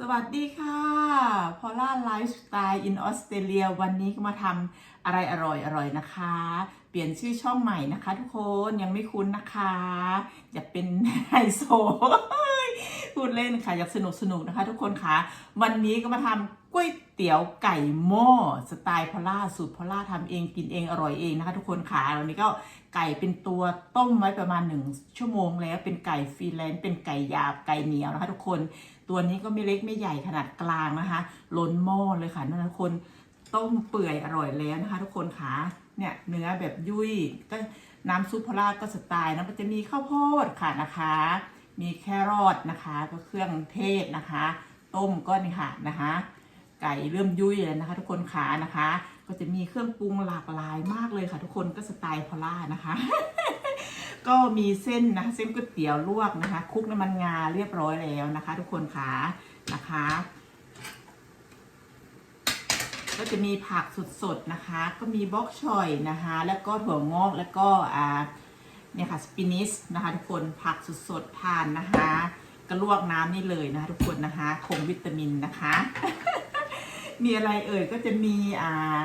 สวัสดีค่ะพอล่าไลฟ์สไตล์อินออสเตรเลียวันนี้ก็มาทำอะไรอร่อยอร่อยนะคะ เปลี่ยนชื่อช่องใหม่นะคะทุกคนยังไม่คุ้นนะคะ อยากเป็นไฮโซ พูดเล่นค่ะอยากสนุกสนุกนะคะ ทุกคนค่ะวันนี้ก็มาทำก๋วยเตี๋ยวไก่หม้อสไตล์พอล่าสูตรพอล่าทำเองกินเองอร่อยเองนะคะ ทุกคนค่ะวันนี้ก็ไก่เป็นตัวต้มไว้ประมาณหนึ่งชั่วโมงแล้วเป็นไก่ฟรีแลนซ์เป็นไก่หยาบไก่เหนียวนะคะทุกคน ตัวนี้ก็ไม่เล็กไม่ใหญ่ขนาดกลางนะคะล้นหม้อเลยค่ะนั่นทุกคนต้มเปื่อยอร่อยแล้วนะคะ ทุกคนค่ะเนี่ยเนื้อแบบยุ่ยก็น้ำซุปพะราก็สไตล์นะมันจะมีข้าวโพดค่ะนะคะ มีแครอทนะคะ ก็เครื่องเทศนะคะ ต้มก็นี่ค่ะนะคะ ไก่เริ่มยุ่ยแล้วนะคะ ทุกคนขานะคะ ก็จะมีเครื่องปรุงหลากหลายมากเลยค่ะ ทุกคนก็สไตล์พอล่านะคะ ก็มีเส้นนะคะเส้นก๋วยเตี๋ยวลวกนะคะคลุกน้ำมันงาเรียบร้อยแล้วนะคะ ทุกคนขานะคะก็จะมีผักสดๆนะคะ ก็มีบล็อกชอยนะคะ แล้วก็ถั่วงอกแล้วก็อ่า เนี่ยค่ะสปินิสนะคะทุกคนผักสดๆทานนะคะก็ลวกน้ำนี่เลยนะคะทุกคนนะคะคงวิตามินนะคะ มีอะไรเอ่ยก็จะมีอ่า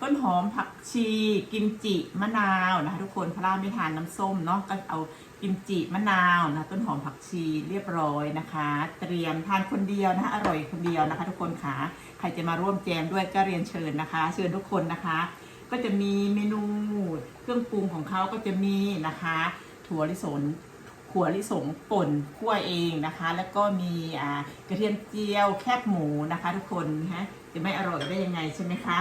ต้นหอมผักชีกิมจิมะนาวนะคะทุกคนพระราไม่ทานน้ำส้มเนาะก็เอากิมจิมะนาวนะต้นหอมผักชีเรียบร้อยนะคะ เตรียมทานคนเดียวนะคะอร่อยคนเดียวนะคะ ทุกคนค่ะใครจะมาร่วมแจมด้วยก็เรียนเชิญนะคะ เชิญทุกคนนะคะ ก็จะมีเมนูเครื่องปรุงของเขาก็จะมีนะคะ ถั่วลิสงขัวลิสงป่นคั่วเองนะคะ แล้วก็มีอ่ากระเทียมเจียวแคบหมูนะคะ ทุกคนฮะจะไม่อร่อยได้ยังไงใช่ไหมคะ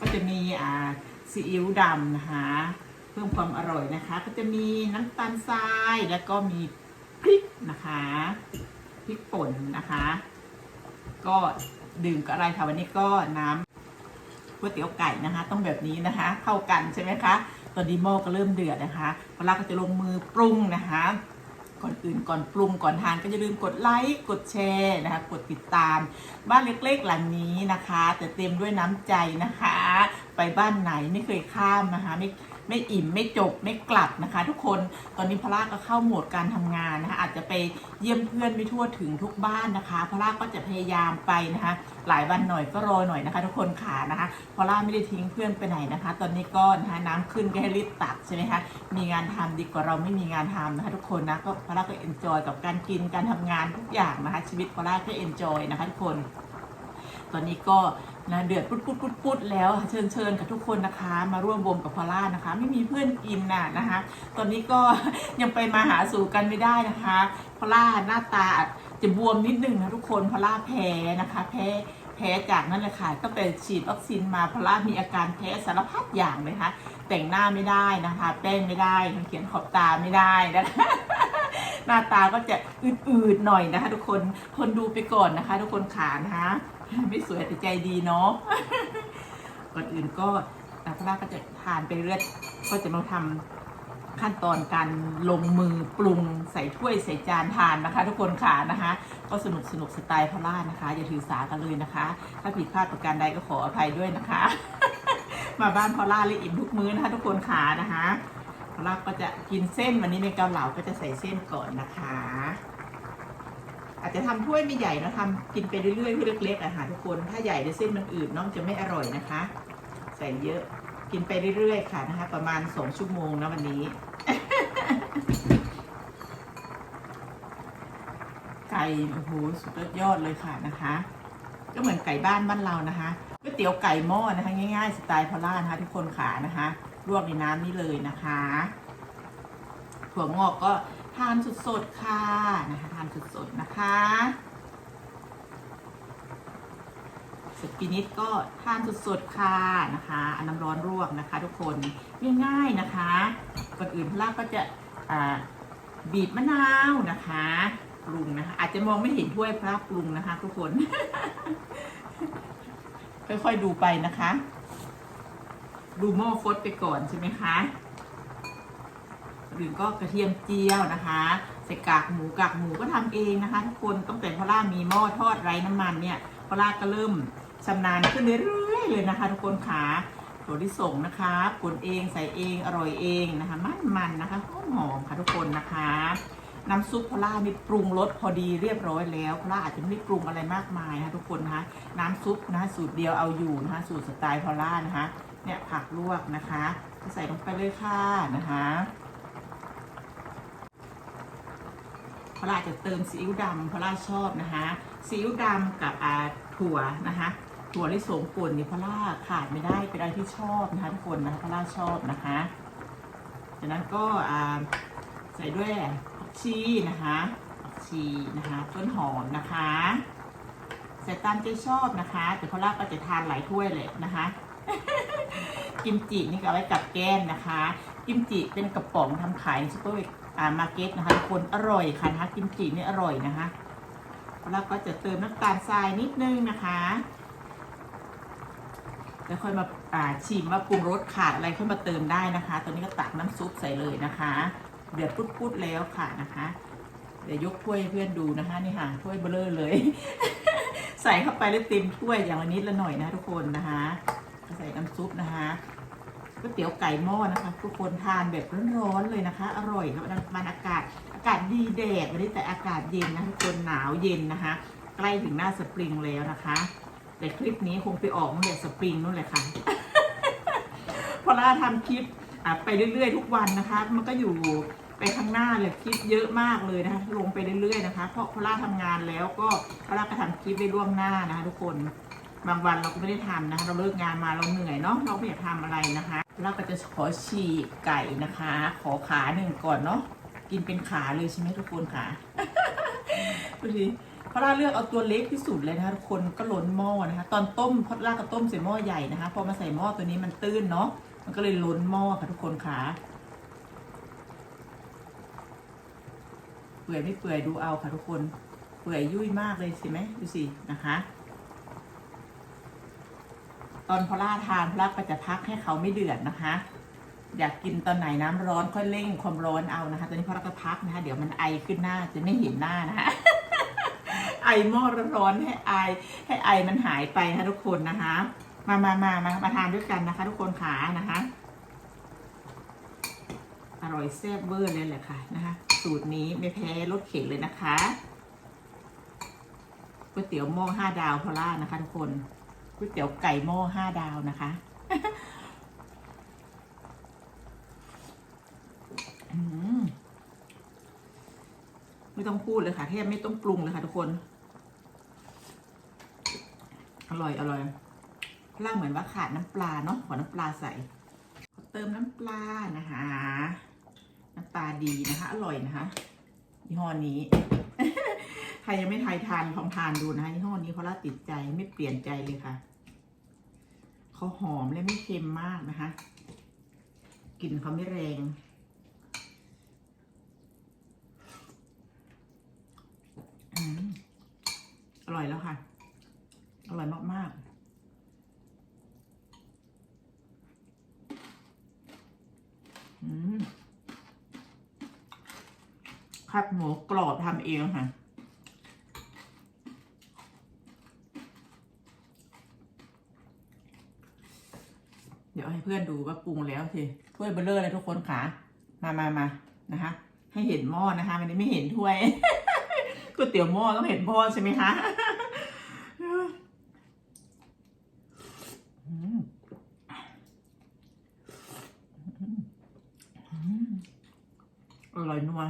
ก็จะมีอ่าซีอิ๊วดำนะคะ เพิ่มความอร่อยนะคะ ก็จะมีน้ำตาลทรายแล้วก็มีพริกนะคะพริกป่นนะคะ ก็ดื่มกับอะไรคะวันนี้ก็น้ำ ก๋วยเตี๋ยวไก่นะคะ ต้องแบบนี้นะคะ เข้ากันใช่ไหมคะ ตอนนี้หม้อก็เริ่มเดือดนะคะพอลาก็จะลงมือปรุงนะคะ ก่อนอื่นก่อนปรุงก่อนทานก็อย่าลืมกดไลค์กดแชร์นะคะ กดติดตาม บ้านเล็กๆหลังนี้นะคะ แต่เต็มด้วยน้ำใจนะคะ ไปบ้านไหนไม่เคยข้ามนะคะไม่ ไม่อิ่มไม่จบไม่กลับนะคะ ทุกคนตอนนี้พลาก็เข้าโหมดการทำงานนะคะอาจจะไปเยี่ยมเพื่อนไม่ทั่วถึงทุกบ้านนะคะพลาก็จะพยายามไปนะคะ หลายวันหน่อยก็รอหน่อยนะคะ ทุกคนขานะคะพอล่าไม่ได้ทิ้งเพื่อนไปไหนนะคะ ตอนนี้ก็นะคะน้ำขึ้นก็ให้รีบตักใช่ไหมคะมีงานทำดีกว่าเราไม่มีงานทำนะคะ ทุกคนนะก็พอล่าก็เอนจอยกับการกินการทำงานทุกอย่างนะคะชีวิตพอล่าก็เอนจอยนะคะทุกคน อนนี้ก็นะเดือดปุดปุดปุดปุดแล้วเชิญเชิญกับทุกคนนะคะ มาร่วมวงกับพอล่านะคะ ไม่มีเพื่อนกินน่ะนะคะ ตอนนี้ก็ยังไปมาหาสู่กันไม่ได้นะคะพอล่าหน้าตาจะบวมนิดนึงนะทุกคนพอล่าแพ้นะคะแพ้แพ้จากนั่นเลยค่ะตั้งแต่ฉีดวัคซีนมาพอล่ามีอาการแพ้สารพัดอย่างเลยค่ะแต่งหน้าไม่ได้นะคะ แป้งไม่ได้เขียนขอบตาไม่ได้นะคะ หน้าตาก็จะอืดๆหน่อยนะคะ ทุกคนทนดูไปก่อนนะคะ ทุกคนขานะคะไม่สวยแต่ใจดีเนาะก่อนอื่นก็นาพระก็จะทานไปเรื่อยก็จะมาทำขั้นตอนการลงมือปรุงใส่ถ้วยใส่จานทานนะคะ ทุกคนขานะคะ ก็สนุกสนุกสไตล์พล่านะคะ อย่าถือสากันเลยนะคะ ถ้าผิดพลาดประการใดก็ขออภัยด้วยนะคะ มาบ้านพอล่าเลยอิ่มทุกมื้อนะคะ ทุกคนขานะคะ พอลาก็จะกินเส้นวันนี้ในเกาเหลาก็จะใส่เส้นก่อนนะคะ อาจจะทำถ้วยไม่ใหญ่นะทำกินไปเรื่อยๆถ้วยเล็กๆอะค่ะทุกคน ถ้าใหญ่เดี๋ยวเส้นมันอืดน้องจะไม่อร่อยนะคะ ใส่เยอะกินไปเรื่อยๆค่ะนะคะ ประมาณสองชั่วโมงนะวันนี้ ไก่โอ้โหสุดยอดเลยค่ะนะคะ ก็เหมือนไก่บ้านบ้านเรานะคะก๋วยเตี๋ยวไก่หม้อนะคะ ง่ายๆสไตล์พอล่านะคะทุกคนขานะคะ ลวกในน้ำนี่เลยนะคะถั่วงอกก็ทานสดๆค่ะนะคะทานสดๆนะคะสปินิชก็ทานสดๆค่ะนะคะอาน้ำร้อนลวกนะคะ ทุกคนง่ายๆนะคะก่อนอื่นพลาก็จะบีบมะนาวนะคะปรุงนะคะ อาจจะมองไม่เห็นถ้วยพระปรุงนะคะ ทุกคน ค่อยๆดูไปนะคะ ดูหม้อฟดไปก่อนใช่ไหมคะ หรือก็กระเทียมเจียวนะคะใส่กากหมูกากหมูก็ทำเองนะคะทุกคนตั้งแต่พอล่ามีหม้อทอดไร้น้ำมันเนี่ยพอล่าก็เริ่มชำนาญขึ้นเรื่อยๆเลยนะคะ ทุกคนขาถั่วที่ส่งนะคะปนเองใส่เองอร่อยเองนะคะมันๆนะคะหอมๆค่ะทุกคนนะคะ น้ำซุปพอล่านี่ปรุงรสพอดีเรียบร้อยแล้วพอล่าอาจจะไม่ได้ปรุงอะไรมากมายนะคะทุกคนนะคะน้ำซุปนะคะสูตรเดียวเอาอยู่นะคะสูตรสไตล์พอล่านะคะ เนี่ยผักลวกนะคะใส่ลงไปเลยค่ะนะคะพอล่าจะเติมซีอิ๊วดำพอล่าชอบนะคะซีอิ๊วดำกับอาถั่วนะคะถั่วลิสงป่นนี่พอล่าขาดไม่ได้เป็นอะไรที่ชอบนะคะทุกคนนะคะพอล่าชอบนะคะจากนั้นก็อ่าใส่ด้วยผักชีนะคะผักชีนะคะต้นหอมนะคะใส่ตามใจชอบนะคะแต่พอลาก็จะทานหลายถ้วยเลยนะคะ กิมจินี่ก็เอาไว้กับแก้มนะคะ กิมจิเป็นกระป๋องทำขายในซูเปอร์มาร์เก็ตนะคะทุกคนอร่อยค่ะนะคะกิมจินี่อร่อยนะคะ แล้วก็จะเติมน้ำตาลทรายนิดนึงนะคะแล้วค่อยมาาชิมว่าปรุงรสขาดอะไรค่อยมาเติมได้นะคะ ตอนนี้ก็ตักน้ำซุปใส่เลยนะคะ เดือดปุดๆแล้วค่ะนะคะ เดี๋ยวยกถ้วยเพื่อนดูนะคะนี่ค่ะถ้วยเบลอเลย ใส่เข้าไปแล้วเต็มถ้วยอย่างละนิดละหน่อยนะทุกคนนะคะใส่น้ำซุปนะคะ ก๋วยเตี๋ยวไก่หม้อนะคะ ทุกคนทานแบบร้อนๆเลยนะคะ อร่อยครับมันอากาศ อากาศดีแดดไม่ได้แต่อากาศเย็นนะทุกคนหนาวเย็นนะคะ ใกล้ถึงหน้าสปริงแล้วนะคะ แต่คลิปนี้คงไปออกตั้งแต่สปริงนู่นแหละค่ะพอล่าทำคลิปไปเรื่อยๆ ทุกวันนะคะ มันก็อยู่ไปข้างหน้าเลยคลิปเยอะมากเลยนะคะลงไปเรื่อยๆนะคะ เพราะพอล่าทำงานแล้วก็พอล่าก็ทำคลิปไว้ล่วงหน้านะคะ ทุกคนบางวันเราก็ไม่ได้ทำนะคะ เราเลิกงานมาเราเหนื่อยเนาะเราไม่อยากทำอะไรนะคะ เราก็จะขอฉีกไก่นะคะ ขอขาหนึ่งก่อนเนาะกินเป็นขาเลยใช่ไหมทุกคนคะดูดิพอล่าเลือกเอาตัวเล็กที่สุดเลยนะคะทุกคนก็ล้นหม้อนะคะ ตอนต้มพอล่าก็ต้มใส่หม้อใหญ่นะคะพอมาใส่หม้อตัวนี้มันตื้นเนาะมันก็เลยล้นหม้อค่ะทุกคนค่ะเปื่อยไม่เปื่อยดูเอาค่ะทุกคน เปื่อยยุ่ยมากเลยสิไหมดูสินะคะ ตอนพอล่าทานพอล่าก็จะพักให้เขาไม่เดือดนะคะ อยากกินตอนไหนน้ำร้อนค่อยเร่งความร้อนเอานะคะ ตอนนี้พอล่าก็พักนะคะ เดี๋ยวมันไอขึ้นหน้าจะไม่เห็นหน้านะคะไอหม้อร้อนให้ไอให้ไอมันหายไปนะคะทุกคนนะคะ มามามามามาทานด้วยกันนะคะ ทุกคนขานะคะ อร่อยแซ่บเวอร์เลยแหละค่ะนะคะ สูตรนี้ไม่แพ้รสเข็นเลยนะคะก๋วยเตี๋ยวหม้อห้าดาวพอล่านะคะ ทุกคน ก๋วยเตี๋ยวไก่หม้อห้าดาวนะคะมไม่ต้องพูดเลยค่ะแทบไม่ต้องปรุงเลยค่ะทุกคน อร่อยอร่อยล่าเหมือนว่าขาดน้ำปลาเนาะขอน้ำปลาใส่ เติมน้ำปลานะคะ น้ำปลาดีนะคะ อร่อยนะคะยี่ห้อนี้ ใครยังไม่ทายทานลองทานดูนะคะยี่ห้อนี้เขาล่าติดใจไม่เปลี่ยนใจเลยค่ะเขาหอมและไม่เค็มมากนะคะกลิ่นเขาไม่แรง อร่อยแล้วค่ะ อร่อยมากๆอืมคับหมูกรอบทำเองค่ะ เพื่อนดูว่าปรุงแล้วสิถ้วยเบลเลอร์เลยทุกคนค่ะ มามามานะคะ ให้เห็นหม้อนะคะมันนี้ไม่เห็นถ้วยก๋วยเตี๋ยวหม้อต้องเห็นหม้อใช่ไหมคะอร่อยนัว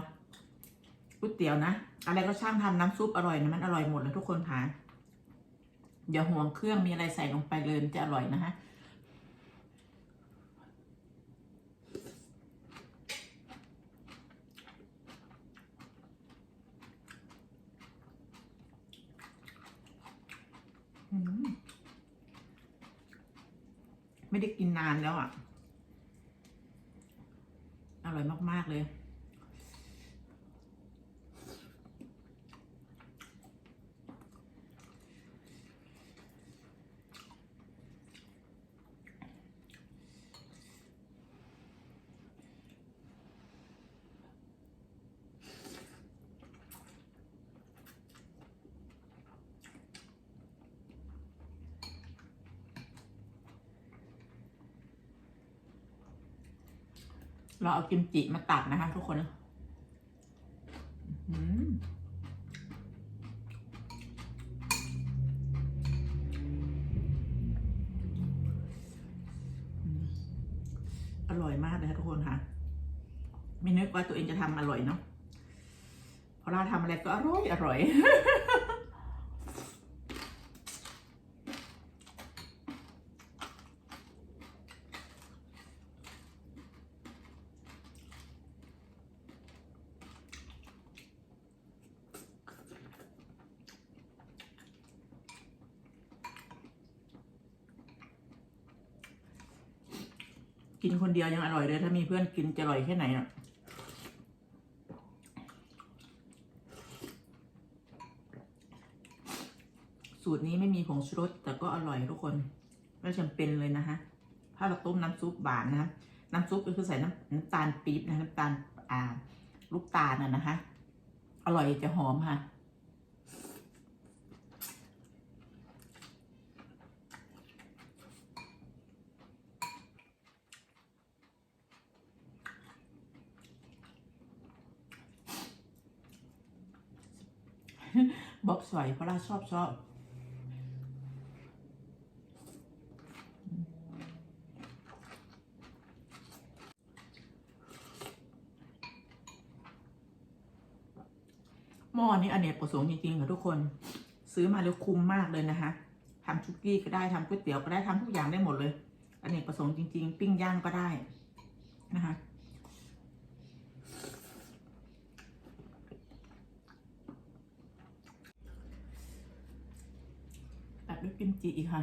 ก๋วยเตี๋ยวนะ อะไรก็ช่างทำน้ำซุปอร่อยนะมันอร่อยหมดเลยทุกคนค่ะอย่าห่วงเครื่องมีอะไรใส่ลงไปเลยจะอร่อยนะฮะอืม ไม่ได้กินนานแล้วอะ อร่อยมาก ๆ เลย เราเอากิมจิมาตัดนะคะ ทุกคนอร่อยมากเลยค่ะทุกคนค่ะ ไม่นึกว่าตัวเองจะทำอร่อยเนาะพอเราทำอะไรก็อร่อยอร่อย กินคนเดียวยังอร่อยเลย ถ้ามีเพื่อนกินจะอร่อยแค่ไหนอะสูตรนี้ไม่มีผงชูรสแต่ก็อร่อยทุกคนไม่จำเป็นเลยนะคะถ้าเราต้มน้ำซุปหวานนะะน้ำซุปก็คือใส่น้ำน้ำตาลปี๊บนะน้ำตาลอ่าลูกตาลน่ะนะคะ อร่อยจะหอมค่ะ บอกสวยเพราะเราชอบชอบหม้อนี้อเนกประสงค์จริงๆค่ะทุกคน ซื้อมาแล้วคุ้มมากเลยนะคะทำชุกี้ก็ได้ทำก๋วยเตี๋ยวก็ได้ทำทุกอย่างได้หมดเลยอเนกประสงค์จริง ๆ ปิ้งย่างก็ได้นะคะ ตัดด้วย กิมจิอีกค่ะ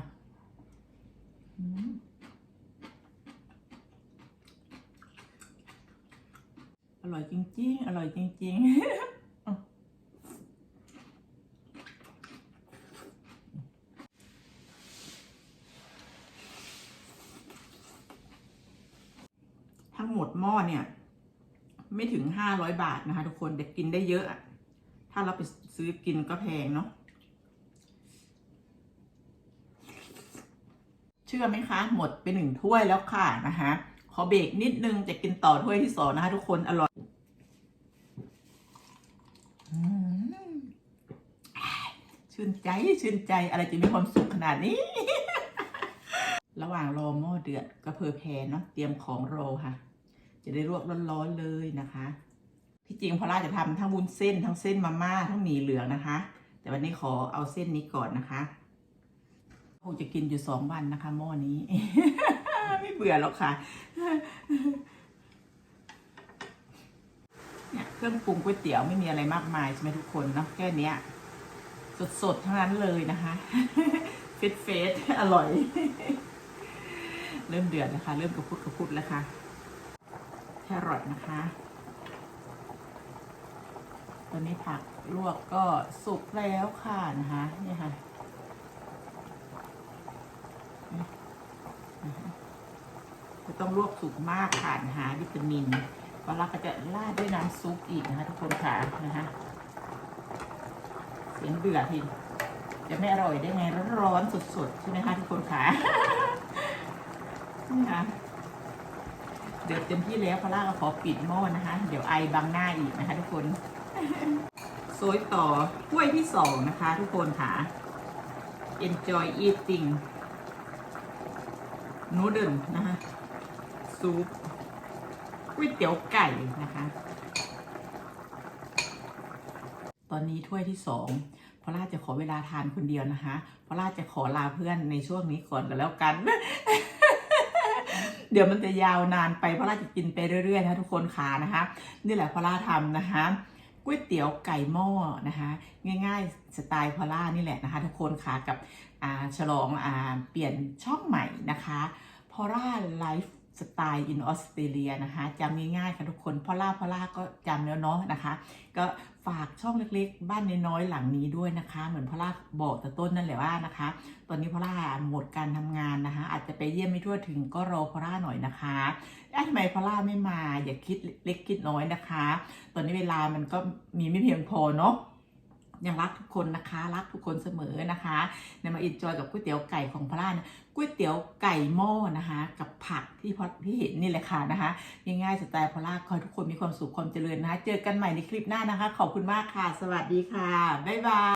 อร่อยจริงๆ อร่อยจริง ๆทั้งหมดหม้อเนี่ย ไม่ถึงห้าร้อยบาทนะคะ ทุกคนแต่กินได้เยอะ ถ้าเราไปซื้อกินก็แพงเนาะ เชื่อไหมคะ หมดไปหนึ่งถ้วยแล้วค่ะนะคะขอเบรกนิดนึงจะกินต่อถ้วยที่สองนะคะ ทุกคนอร่อยอชื่นใจชื่นใจอะไรจะมีความสุขขนาดนี้ ระหว่างรอหม้อเดือดก็เพอแพนเนาะเตรียมของรอค่ะ จะได้ลวกร้อนๆเลยนะคะที่จริงพอล่าจะทำทั้งวุ้นเส้นทั้งเส้นมาม่าทั้งหมี่เหลืองนะคะ แต่วันนี้ขอเอาเส้นนี้ก่อนนะคะ คงจะกินอยู่สองวันนะคะหม้อนี้ ไม่เบื่อหรอกค่ะเนี่ยเครื่องปรุงก๋วยเตี๋ยวไม่มีอะไรมากมายใช่ไหมทุกคนเนาะแค่นี้สดๆทั้งนั้นเลยนะคะเฟสเฟสอร่อย เริ่มเดือดแล้วค่ะเริ่มกระพุดกระพุดแล้วค่ะแครอทนะคะตอนนี้ผักลวกก็สุกแล้วค่ะนะคะนี่ค่ะ จะ ต้องลวกสุกมากค่ะหาวิตามินก็เราก็จะราดด้วยน้ำซุปอีกนะคะทุกคนค่ะนะคะเสียงเดือดทีจะไม่อร่อยได้ไงร้อนๆสดๆใช่ไหมคะทุกคนค่ะนี่ค่ะเดือดเต็มที่แล้วพอล่าก็ขอปิดหม้อนะคะ เดี๋ยวไอบังหน้าอีกนะคะทุกคนโซยต่อถ้วยที่สองนะคะทุกคนค่ะ enjoy eating นูเดิลนะคะ ซุปก๋วยเตี๋ยวไก่นะคะ ตอนนี้ถ้วยที่สองพอล่าจะขอเวลาทานคนเดียวนะคะพอล่าจะขอลาเพื่อนในช่วงนี้ก่อนกันแล้วกัน เดี๋ยวมันจะยาวนานไปพราะล่าจะกินไปเรื่อยๆนะทุกคนขานะคะ นี่แหละพอล่าทำนะคะก๋วยเตี๋ยวไก่หม้อนะคะ ง่ายๆสไตล์พอล่านี่แหละนะคะ ทุกคนขากับอ่าฉลองอ่าเปลี่ยนช่องใหม่นะคะพอล่าไลฟ์ สไตล์อินออสเตรเลียนะคะจำง่ายๆค่ะทุกคนพอล่าพอล่าก็จำแล้วเนาะนะคะ ก็ฝากช่องเล็กๆ บ้านน้อยๆหลังนี้ด้วยนะคะ เหมือนพอล่าบอกแต่ต้นนั่นแหละว่านะคะ ตอนนี้พอล่าหมดการทำงานนะคะ อาจจะไปเยี่ยมไม่ทั่วถึงก็รอพอล่าหน่อยนะคะเอ๊ะทำไมพอล่าไม่มาอย่าคิดเล็กคิดน้อยนะคะ ตอนนี้เวลามันก็มีไม่เพียงพอเนาะยังรักทุกคนนะคะ รักทุกคนเสมอนะคะเนี่ยมาอินจอยกับก๋วยเตี๋ยวไก่ของพอล่านะ ก๋วยเตี๋ยวไก่หม้อนะคะ กับผักที่พอที่เห็นนี่แหละค่ะนะคะง่ายๆสไตล์พอล่าขอยทุกคนมีความสุขความเจริญนะคะ เจอกันใหม่ในคลิปหน้านะคะ ขอบคุณมากค่ะ สวัสดีค่ะ บ๊ายบาย